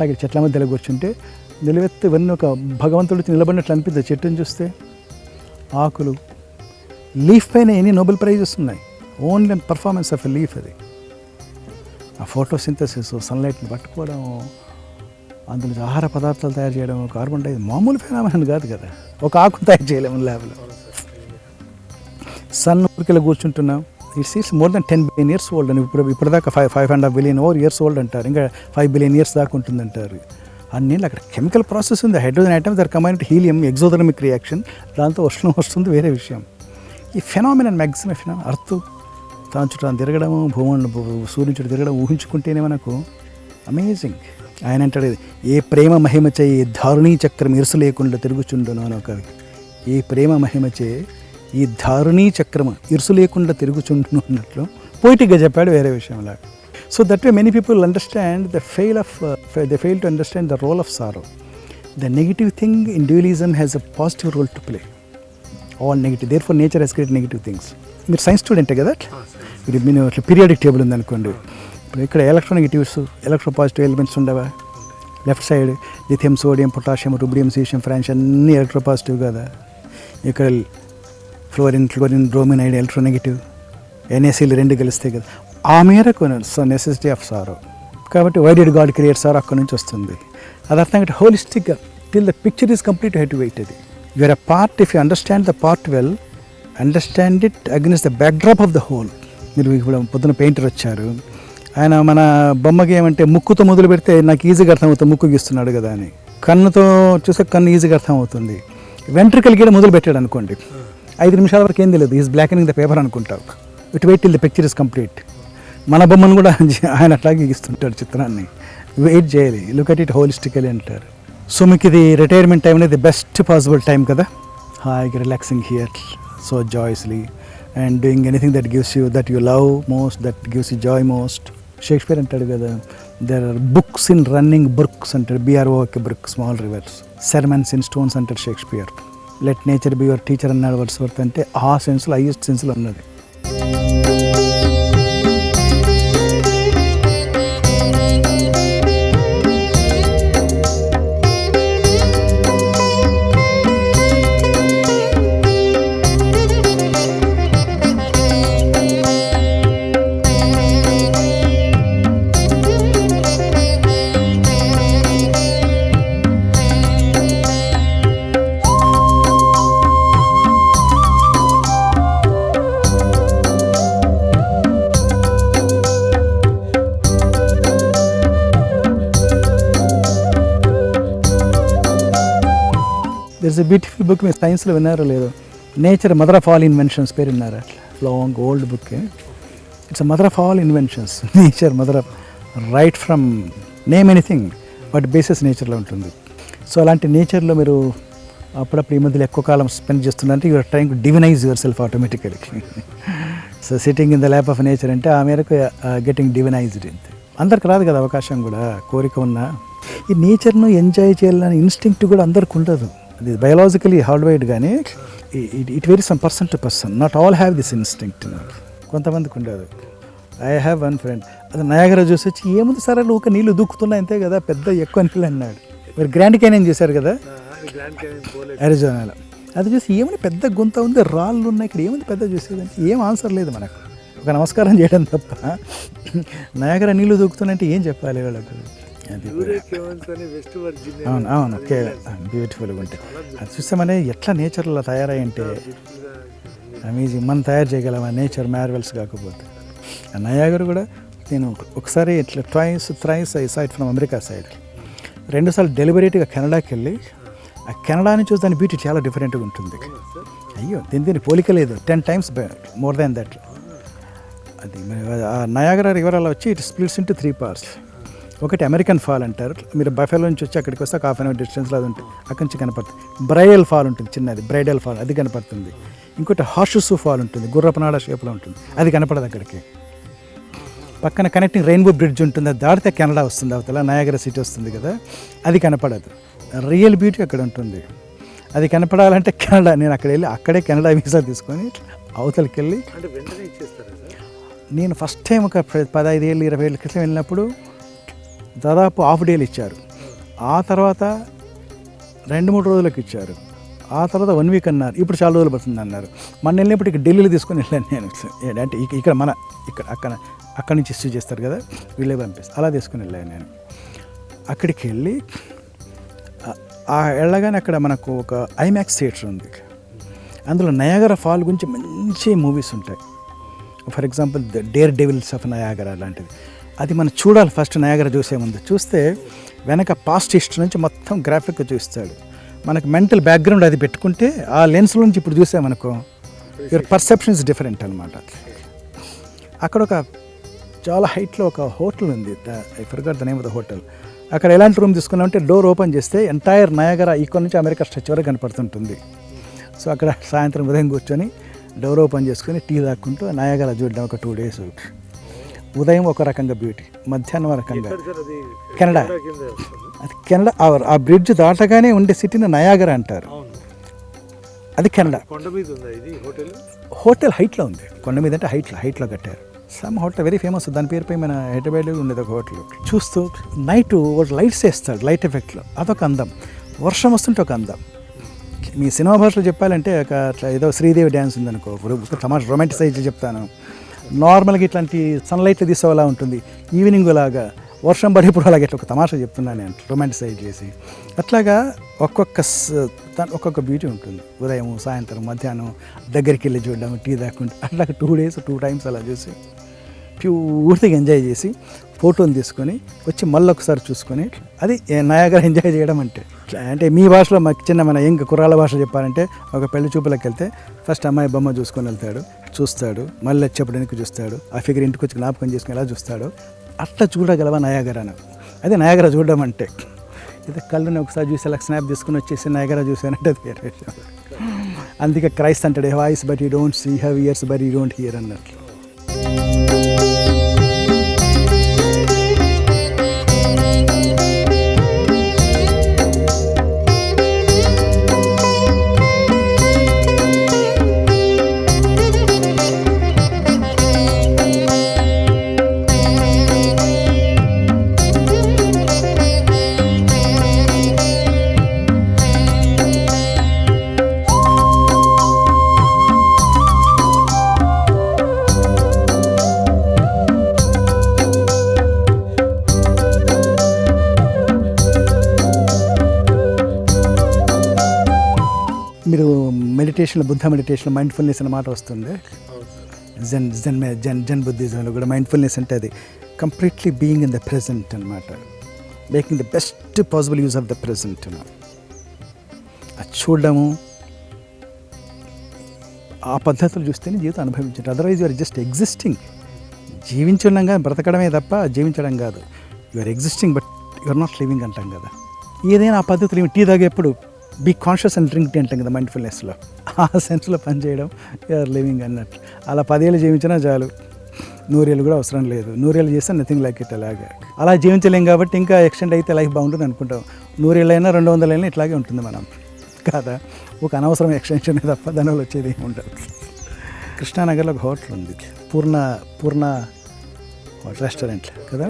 అట్లాగే చెట్ల మధ్యలో కూర్చుంటే నిలువెత్తు ఇవన్నీ ఒక భగవంతుడు నిలబడినట్లు అనిపిస్తుంది చెట్టుని చూస్తే ఆకులు లీఫ్ పైన ఎన్ని నోబెల్ ప్రైజెస్ ఉన్నాయి? Only performance of a leaf అది. ఆ ఫోటోసింథసిస్ సన్లైట్ని పట్టుకోవడం అందులో ఆహార పదార్థాలు తయారు చేయడం కార్బన్ డై మామూలు ఫెనామినన్ కాదు కదా. ఒక ఆకు తయారు చేయలేము ల్యాబ్లో. సన్ ఊరికెళ్ళి కూర్చుంటున్నాం. It's it's more than ten billion years old అని ఇప్పుడు ఇప్పటిదాకా five five and half billion over years old అంటారు. ఇంకా ఫైవ్ బిలియన్ ఇయర్స్ దాకా ఉంటుందంటారు. అన్ని అక్కడ కెమికల్ ప్రాసెస్ ఉంది. Hydrogen atoms there combine helium exothermic reaction దాంతో ఉష్ణం వస్తుంది వేరే విషయం. ఈ ఫెనామినన్ మ్యాక్సిమం ఫినామిన అర్త్ తాను చుట్టూ తిరగడము భూమి సూర్యుని చుట్టూ తిరగడం ఊహించుకుంటేనే మనకు అమేజింగ్ ఆయన అంటాడు ఏ ప్రేమ మహిమచే ఏ దారుణీ చక్రం ఇరుసు లేకుండా తిరుగుచుండును అని ఒక ఏ ప్రేమ మహిమచే ఈ దారుణీ చక్రం ఇరుసు లేకుండా తిరుగుచుండును అన్నట్లు పోయిటిక్గా చెప్పాడు వేరే విషయంలా so that way many people understand the fail of the fail to understand the role of sorrow the negative thing dualism has a positive role to play all negative there for nature has create negative things మీరు science స్టూడెంటే కదా? మీరు మీరు అట్లా periodic table ఉందనుకోండి ఇప్పుడు ఇక్కడ electronegatives electro positive elements ఉండవా? Left side lithium sodium potassium rubidium caesium francium అన్నీ ఎలక్ట్రో పాజిటివ్ కదా? ఇక్కడ fluorine chlorine bromine iodine electronegative ఎన్ఏసీలు రెండు కలిస్తాయి కదా ఆ మేరకు నెసెసిటీ ఆఫ్ సారో కాబట్టి వైడెడ్ గాడ్ క్రియేట్ సారో అక్కడ నుంచి వస్తుంది? అది అర్థం కంటే హోలిస్టిక్గా till the picture is complete head wait అది you're a part if you understand the part well understand it against the backdrop of the whole మీరు ఇప్పుడు పొద్దున పెయింటర్ వచ్చారు. ఆయన మన బొమ్మకి ఏమంటే ముక్కుతో మొదలు పెడితే నాకు ఈజీగా అర్థమవుతుంది ముక్కు గీస్తున్నాడు కదా అని. కన్నుతో చూస్తే కన్ను ఈజీగా అర్థమవుతుంది. వెంట్రుకలు గీడ మొదలు పెట్టాడు అనుకోండి. ఐదు నిమిషాల వరకు ఏం తెలియదు. ఈజ్ బ్లాక్ ద పేపర్ అనుకుంటావు it wait till the picture is complete మన బొమ్మను కూడా ఆయన అట్లాగే గీస్తుంటాడు చిత్రాన్ని. వెయిట్ చేయాలి. లుక్ అట్ ఇట్ హోలిస్టికల్ అంటారు. సో మీకు ఇది రిటైర్మెంట్ టైం అనేది బెస్ట్ పాసిబుల్ టైం కదా? హాయిగా relaxing here so joyously and doing anything that gives you that you love most that gives you joy most Shakespeare అంటాడు కదా there are books in running books అంటాడు. BRO book small rivers sermons in stones అంటాడు Shakespeare let nature be your teacher అన్నాడు Wordsworth అంటే ఆ సెన్స్లో highest సెన్స్లో ఉన్నది this a beautiful book మీరు సైన్స్లో విన్నారో లేదో nature mother of all inventions పేరు విన్నారు? అట్లా long old book it's mother of all inventions nature mother of right from name anything but basis నేచర్లో ఉంటుంది. సో అలాంటి నేచర్లో మీరు అప్పుడప్పుడు ఈ మధ్యలో ఎక్కువ కాలం స్పెండ్ చేస్తున్నారంటే you're trying to divinize yourself automatically so sitting in the lap of nature అంటే ఆ మేరకు గెటింగ్ డివినైజ్డ్ అందరికి రాదు కదా అవకాశం కూడా కోరిక ఉన్నా. ఈ నేచర్ను ఎంజాయ్ చేయాలని ఇన్స్టింక్ట్ కూడా అందరికి ఉండదు. అది బయలాజికలీ హార్డ్వైడ్ కానీ it very some person to person not all have this instinct కొంతమందికి ఉండదు. ఐ హ్యావ్ వన్ ఫ్రెండ్ అది నయాగర చూసి వచ్చి ఏముంది సార్? ఊక నీళ్ళు దూకుతున్నాయి అంతే కదా? పెద్ద ఎక్కువ నీళ్ళు అన్నాడు. మీరు గ్రాండ్ క్యానియన్ చేశారు కదా? అరిజోనాలో అది చూసి ఏమని పెద్ద గుంత ఉంది. రాళ్ళు ఉన్నాయి ఇక్కడ. ఏముంది పెద్ద చూసేదంటే ఏం ఆన్సర్ లేదు మనకు. ఒక నమస్కారం చేయడం తప్ప. నయాగర నీళ్ళు దూకుతున్నాయంటే ఏం చెప్పాలి వాళ్ళకు? అవును అవును బ్యూటిఫుల్గా ఉంటాయి. అది చూస్తామనే ఎట్లా నేచర్లో తయారయ్యంటే అమేజింగ్ మనం తయారు చేయగలం ఆ నేచర్ మ్యార్వెల్స్ కాకపోతే. ఆ నయాగర్ కూడా నేను ఒకసారి ఇట్లా twice thrice I side from America side రెండుసార్లు డెలివరీగా కెనడాకి వెళ్ళి ఆ కెనడా నుంచి చూసి దాని బ్యూటీ చాలా డిఫరెంట్గా ఉంటుంది. అయ్యో దీని దీని పోలిక లేదు. Ten times more than that అది నయాగరా రివర్ అలా వచ్చి it splits into three parts ఒకటి అమెరికన్ ఫాల్ అంటారు. మీరు బఫెలో నుంచి వచ్చి అక్కడికి వస్తే హాఫ్ అన్ అవర్ డిస్టెన్స్లో అది ఉంటుంది. అక్కడి నుంచి కనపడుతుంది. బ్రైడల్ ఫాల్ ఉంటుంది చిన్నది. బ్రైడల్ ఫాల్ అది కనపడుతుంది. ఇంకోటి హార్షుసు ఫాల్ ఉంటుంది. గుర్రపనాడ షేప్లో ఉంటుంది. అది కనపడదు అక్కడికి. పక్కన కనెక్టింగ్ రెయిన్బో బ్రిడ్జ్ ఉంటుంది. అది దాటితే కెనడా వస్తుంది. అవతల నయాగర సిటీ వస్తుంది కదా. అది కనపడదు. రియల్ బ్యూటీ అక్కడ ఉంటుంది. అది కనపడాలంటే కెనడా. నేను అక్కడ వెళ్ళి అక్కడే కెనడా వీసా తీసుకొని అవతలకి వెళ్ళి నేను ఫస్ట్ టైం ఒక పదహైదు ఏళ్ళు ఇరవై ఏళ్ళ క్రితం వెళ్ళినప్పుడు దాదాపు హాఫ్ డేలు ఇచ్చారు. ఆ తర్వాత రెండు మూడు రోజులకు ఇచ్చారు. ఆ తర్వాత వన్ వీక్ అన్నారు. ఇప్పుడు చాలా రోజులు పడుతుంది అన్నారు. మన వెళ్ళినప్పుడు ఇక్కడ ఢిల్లీలో తీసుకొని వెళ్ళాను నేను. అంటే ఇక్కడ మన ఇక్కడ అక్కడ అక్కడి నుంచి ఇష్యూ చేస్తారు కదా వీళ్ళే పంపిస్తారు. అలా తీసుకొని వెళ్ళాను నేను. అక్కడికి వెళ్ళి ఆ- ఆ వెళ్ళగానే అక్కడ మనకు ఒక ఐమాక్స్ థియేటర్ ఉంది. అందులో నయాగర ఫాల్ గురించి మంచి మూవీస్ ఉంటాయి. For example the daredevils of Niagara లాంటిది. అది మనం చూడాలి ఫస్ట్ నయాగర చూసే ముందు. చూస్తే వెనక పాస్ట్ హిస్టరీ నుంచి మొత్తం గ్రాఫిక్ చూస్తాడు మనకు మెంటల్ బ్యాక్గ్రౌండ్ అది పెట్టుకుంటే ఆ లెన్స్లో నుంచి ఇప్పుడు చూసామనుకో యువర్ పర్సెప్షన్ ఇస్ డిఫరెంట్ అనమాట అక్కడ ఒక చాలా హైట్లో ఒక హోటల్ ఉంది. I forgot the name of the hotel అక్కడ ఎలాంటి రూమ్ తీసుకున్నామంటే డోర్ ఓపెన్ చేస్తే ఎంటైర్ నయాగర ఇక్కడ నుంచి అమెరికా స్ట్రెచ్ వరకు కనపడుతుంటుంది. సో అక్కడ సాయంత్రం ఉదయం కూర్చొని డోర్ ఓపెన్ చేసుకొని టీ తాక్కుంటూ నయాగర చూడడం ఒక టూ డేస్ ఉదయం ఒక రకంగా బ్యూటీ మధ్యాహ్నం రకంగా. కెనడా. అది కెనడా ఆ- బ్రిడ్జ్ దాటగానే ఉండే సిటీని నయాగర అంటారు. అది కెనడా. కొండ మీద ఉందా ఇది హోటల్? హోటల్ ఉంది. కొండ మీద అంటే హైట్లో హైట్లో కట్టారు. సమ్ హోటల్ వెరీ ఫేమస్ దాని పేరుపై మన హైదరాబాద్లో ఉండేది ఒక హోటల్ చూస్తూ నైట్ లైట్స్ వేస్తాడు లైట్ ఎఫెక్ట్లో అదొక అందం. వర్షం వస్తుంటే ఒక అందం. మీ సినిమా భాషలో చెప్పాలంటే ఒక ఏదో శ్రీదేవి డ్యాన్స్ ఉందనుకో. ఇప్పుడు తమాష రొమాంటిసైజ్ చెప్తాను. నార్మల్గా ఇట్లాంటి సన్లైట్లు తీసేలా ఉంటుంది. ఈవినింగ్ లాగా వర్షం పడేప్పుడు అలాగే ఇట్లా ఒక తమాషా చెప్తున్నాను నేను రొమాంటిసైజ్ చేసి. అట్లాగా ఒక్కొక్క స- ఒక్కొక్క బ్యూటీ ఉంటుంది. ఉదయం సాయంత్రం మధ్యాహ్నం దగ్గరికి వెళ్ళి చూడడం టీ దాక్కుంటే అట్లా టూ డేస్ టూ టైమ్స్ అలా చూసి ప్యూర్తిగా ఎంజాయ్ చేసి ఫోటోని తీసుకొని వచ్చి మళ్ళీ ఒకసారి చూసుకొని అది నయాగర ఎంజాయ్ చేయడం అంటే. అంటే మీ భాషలో మాకు చిన్న మన ఇంక కుర్రాల భాష చెప్పాలంటే ఒక పెళ్ళి చూపులకు వెళ్తే ఫస్ట్ అమ్మాయి బొమ్మ చూసుకొని వెళ్తాడు చూస్తాడు మళ్ళీ వచ్చేప్పుడు చూస్తాడు ఆ ఫిగర్ ఇంటికి వచ్చి జ్ఞాపకం చేసుకుని ఎలా చూస్తాడు అట్లా చూడగలవా నయాగరను అదే నయాగర చూడడం అంటే. ఇది కళ్ళుని ఒకసారి చూసి అలా స్నాప్ తీసుకుని వచ్చేసి నయాగర చూసానంటే అది వేరే అందుకే క్రైస్ట్ అంటాడు voice but you don't see have ears but you don't hear అన్నట్లు. మెడిటేషన్లో బుద్ధ మెడిటేషన్లో మైండ్ఫుల్నెస్ అనే మాట వస్తుంది. జెన్ జెన్ జెన్ జెన్ బుద్ధిజంలో కూడా మైండ్ఫుల్నెస్ అంటే అది. Completely being in the present అనమాట making the best possible use of the present అది చూడడము ఆ పద్ధతులు చూస్తేనే జీవితం అనుభవించడం. అదర్వైజ్ యూఆర్ జస్ట్ ఎగ్జిస్టింగ్ జీవించున్నాం కానీ బ్రతకడమే తప్ప జీవించడం కాదు. You're existing but you're not living అంటాం కదా. ఏదైనా ఆ పద్ధతులు టీ తాగేప్పుడు బీ కాన్షియస్ అండ్ డ్రింక్ అంటాం కదా మైండ్ఫుల్నెస్లో ఆ సెన్స్లో పనిచేయడం యూఆర్ లివింగ్ అన్నట్టు అలా పదేళ్ళు జీవించినా చాలు నూరేళ్ళు కూడా అవసరం లేదు. నూరేళ్ళు చేస్తే నథింగ్ లైక్ ఇట్ అలాగే. అలా జీవించలేం కాబట్టి ఇంకా ఎక్స్టెండ్ అయితే లైఫ్ బాగుంటుంది అనుకుంటాం. నూరేళ్ళైనా రెండు వందలైనా ఇట్లాగే ఉంటుంది మనం. కాదా? ఒక అనవసరం ఎక్స్టెన్షన్ తప్ప దానివల్ల వచ్చేది ఏమి ఉండదు. కృష్ణానగర్లో ఒక హోటల్ ఉంది. పూర్ణ పూర్ణ రెస్టారెంట్ కదా?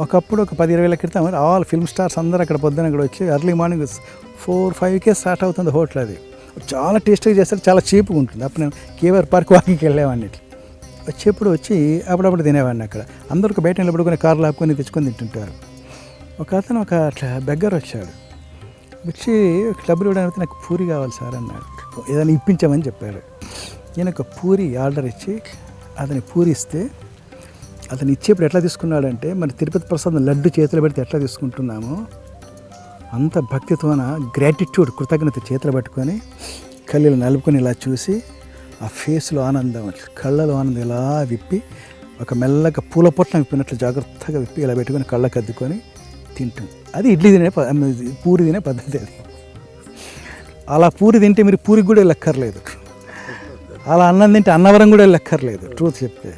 ఒకప్పుడు ఒక పది ఇరవై క్రితం ఆల్ ఫిల్మ్ స్టార్స్ అందరూ అక్కడ పొద్దున అక్కడ వచ్చి ఎర్లీ మార్నింగ్ ఫోర్ ఫైవ్కే స్టార్ట్ అవుతుంది హోటల్ అది. చాలా టేస్ట్గా చేస్తారు చాలా చీప్గా ఉంటుంది. అప్పుడు నేను కేవర్ పార్క్ వాకింగ్కి వెళ్ళేవాడిని ఇట్లా. వచ్చేప్పుడు వచ్చి అప్పుడప్పుడు తినేవాడిని అక్కడ. అందరికి బయట నిలబడుకొని కార్లు ఆపుకొని తెచ్చుకొని తింటుంటారు. ఒక అతను ఒక అట్లా బెగ్గర్ వచ్చాడు. వచ్చి డబ్బులు ఇవ్వడానికి నాకు పూరి కావాలి సార్ అన్నాడు. ఏదైనా ఇప్పించామని చెప్పాడు. నేను ఒక పూరి ఆర్డర్ ఇచ్చి అతని పూరి ఇస్తే అతను ఇచ్చేప్పుడు ఎట్లా తీసుకున్నాడంటే మరి తిరుపతి ప్రసాదం లడ్డు చేతిలో పెడితే ఎట్లా తీసుకుంటున్నామో అంత భక్తితోన గ్రాటిట్యూడ్ కృతజ్ఞత చేతిలో పట్టుకొని కళ్ళు నలుపుకొని ఇలా చూసి ఆ ఫేస్లో ఆనందం కళ్ళలో ఆనందం ఇలా విప్పి ఒక మెల్లగా పూల పొట్లం విప్పినట్లు జాగ్రత్తగా విప్పి ఇలా పెట్టుకొని కళ్ళకు అద్దుకొని తింటుంది అది ఇడ్లీ తినే పూరి తినే పద్ధతి అది. అలా పూరి తింటే మీరు పూరికి కూడా లెక్కర్లేదు అలా అన్నం తింటే అన్నవరం కూడా లెక్కర్లేదు ట్రూత్ చెప్తే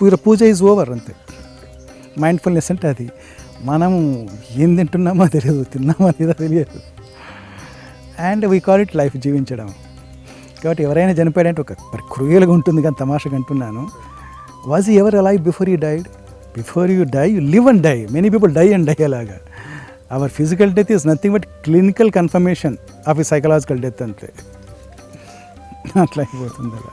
పూర పూజ ఈజ్ ఓవర్ అంతే. మైండ్ఫుల్నెస్ అంటే అది. మనం ఏం తింటున్నామో తెలియదు తిన్నామో లేదో తెలియదు. And we call it life జీవించడం. కాబట్టి ఎవరైనా చనిపోయాడంటే ఒక క్రూయల్గా ఉంటుంది కానీ తమాషగా అంటున్నాను. Was ever alive before you died before you die you live and die many people die and die అలాగా. Our physical death is nothing but clinical confirmation of ఈ సైకలాజికల్ డెత్ అంతే. అట్లా అయిపోతుంది అలా.